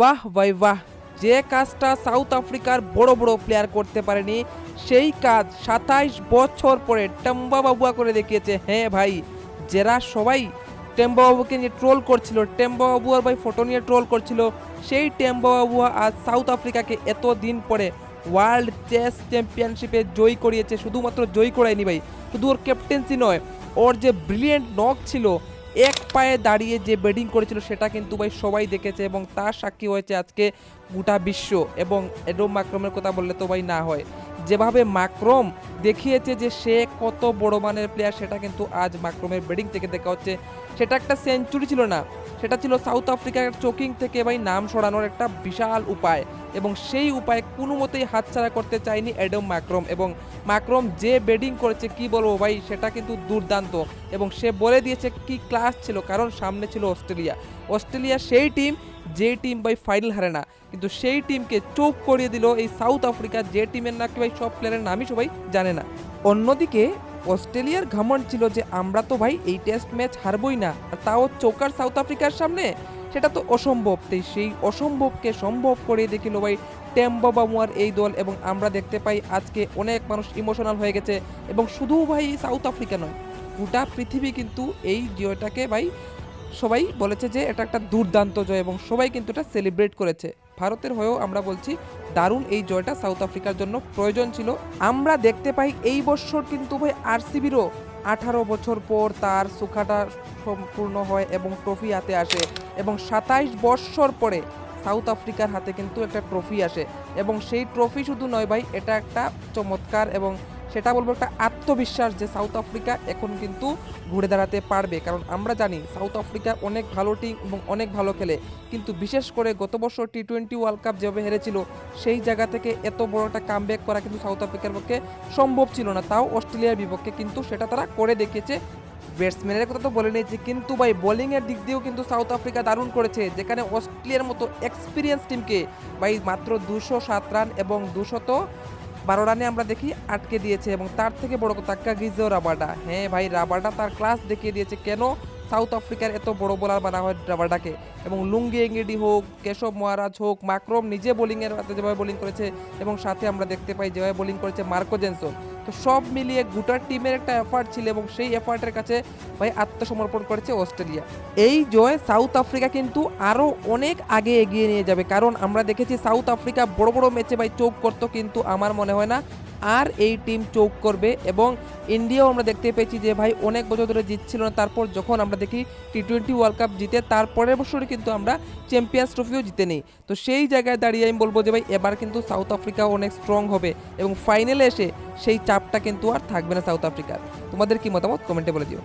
বাহ, ভাই বাহ। যে কাজটা সাউথ আফ্রিকার বড় বড় প্লেয়ার করতে পারেনি, সেই কাজ সাতাইশ বছর পরে টেম্বা বাবুয়া করে দেখিয়েছে। হ্যাঁ ভাই, যারা সবাই টেম্বা বাবুকে নিয়ে ট্রোল করছিল টেম্বা বাবুয়ার ভাই ফটো নিয়ে ট্রোল করছিল, সেই টেম্বা বাবুয়া আজ সাউথ আফ্রিকাকে এত দিন পরে ওয়ার্ল্ড চেস চ্যাম্পিয়নশিপে জয় করিয়েছে। শুধুমাত্র জয় করায়নি ভাই, শুধু ওর ক্যাপ্টেন্সি নয়, ওর যে ব্রিলিয়েন্ট নক ছিল এক পায়ে দাঁড়িয়ে যে ব্যাটিং করেছিল সেটা কিন্তু ভাই সবাই দেখেছে এবং তার সাক্ষী হয়েছে আজকে গোটা বিশ্ব এবং এডোম মাক্রমের কথা বললে তো ভাই না হয়। যেভাবে মাক্রম দেখিয়েছে যে সে কত বড় মানের প্লেয়ার সেটা কিন্তু আজ মাক্রমের ব্যাটিং থেকে দেখা হচ্ছে। সেটা একটা সেঞ্চুরি ছিল না। সেটা ছিল সাউথ আফ্রিকার চোকিং থেকে ভাই নাম সরানোর একটা বিশাল উপায়। এবং সেই উপায় কোনো মতেই হাতছাড়া করতে চায়নি এডম মাক্রম। এবং মাক্রম যে ব্যাটিং করেছে, কি বলব ভাই, সেটা কিন্তু দুর্দান্ত। এবং সে বলে দিয়েছে কি ক্লাস ছিল, কারণ সামনে ছিল অস্ট্রেলিয়া। অস্ট্রেলিয়া সেই টিম যে টিম ভাই ফাইনাল হারে না। কিন্তু সেই টিমকে চোখ করিয়ে দিল এই সাউথ আফ্রিকা যে টিমের নাকি ভাই সব প্লেয়ারের নামই সবাই জানে না। অন্যদিকে, অস্ট্রেলিয়ার ঘামন ছিল যে আমরা তো ভাই এই টেস্ট ম্যাচ হারবই না তাও চৌকার সাউথ আফ্রিকার সামনে? সেটা তো অসম্ভব। তাই সেই অসম্ভবকে সম্ভব করে দেখিল ভাই টেম্বা বামুয়ার এই দল এবং আমরা দেখতে পাই আজকে অনেক মানুষ ইমোশনাল হয়ে গেছে এবং শুধু ভাই সাউথ আফ্রিকা নয়, গোটা পৃথিবী কিন্তু এই জয়টাকে ভাই সবাই বলেছে যে এটা একটা দুর্দান্ত জয় এবং সবাই কিন্তু এটা সেলিব্রেট করেছে। ভারতের হয়েও আমরা বলছি দারুণ এই জয়টা সাউথ আফ্রিকার জন্য প্রয়োজন ছিল। আমরা দেখতে পাই এই বছর কিন্তু ভাই আরসিবিরও আঠারো বছর পর তার সুখাটা সম্পূর্ণ হয় এবং ট্রফি হাতে আসে এবং সাতাইশ বছর পরে সাউথ আফ্রিকার হাতে কিন্তু একটা ট্রফি আসে। এবং সেই ট্রফি শুধু নয় ভাই, এটা একটা চমৎকার এবং সেটা বলব একটা আত্মবিশ্বাস যে সাউথ আফ্রিকা এখন কিন্তু ঘুরে দাঁড়াতে পারবে। কারণ আমরা জানি সাউথ আফ্রিকা অনেক ভালো টিম এবং অনেক ভালো খেলে। কিন্তু বিশেষ করে গত বছর টি টোয়েন্টি ওয়ার্ল্ড কাপ যেভাবে হেরেছিল, সেই জায়গা থেকে এত বড় একটা কামব্যাক করা কিন্তু সাউথ আফ্রিকার পক্ষে সম্ভব ছিল না। তাও অস্ট্রেলিয়ার বিপক্ষে কিন্তু সেটা তারা করে দেখিয়েছে। ব্যাটসম্যানের কথা তো বলে নিয়েছি কিন্তু ভাই বোলিংয়ের দিক দিয়েও কিন্তু সাউথ আফ্রিকা দারুণ করেছে। যেখানে অস্ট্রেলিয়ার মতো এক্সপিরিয়েন্স টিমকে ভাই মাত্র দুশো সাত রান এবং দুশত বারো রানে আমরা দেখি আটকে দিয়েছে এবং তার থেকে বড় কথা কাগিজো রাবাডা। হ্যাঁ ভাই, রাবাডা তার ক্লাস দেখিয়ে দিয়েছে। কেন? সাউথ আফ্রিকার এত বড় বোলার বানা হয় রাবাডাকে এবং লুঙ্গি, এঙ্গিডি হোক, কেশব মহারাজ হোক, মাকরম নিজে বোলিংয়ের হাতে যেভাবে বোলিং করেছে এবং সাথে আমরা দেখতে পাই যেভাবে বোলিং করেছে মার্কো জেনসন। তো সব মিলিয়ে গোটা টিমের একটা এফার্ট ছিল এবং সেই এফার্টের কাছে ভাই আত্মসমর্পণ করেছে অস্ট্রেলিয়া। এই জয় সাউথ আফ্রিকা কিন্তু আরও অনেক আগে এগিয়ে নিয়ে যাবে। কারণ আমরা দেখেছি সাউথ আফ্রিকা বড় বড় ম্যাচে ভাই চোখ করতো কিন্তু আমার মনে হয় না। আর এই টিম চোখ করবে এবং ইন্ডিয়াও আমরা দেখতে পেয়েছি যে ভাই অনেক বছর ধরে জিতছিল না। তারপর যখন আমরা দেখি টি টোয়েন্টি ওয়ার্ল্ড কাপ জিতে তারপরের বছরে কিন্তু আমরা চ্যাম্পিয়ন্স ট্রফিও জিতে নিই। তো সেই জায়গায় দাঁড়িয়ে আমি বলব যে ভাই এবার কিন্তু সাউথ আফ্রিকা অনেক স্ট্রং হবে এবং ফাইনালে এসে সেই চাপটা কিন্তু আর থাকবে না সাউথ আফ্রিকার তোমাদের কি মতামত? কমেন্টে বলে দিও।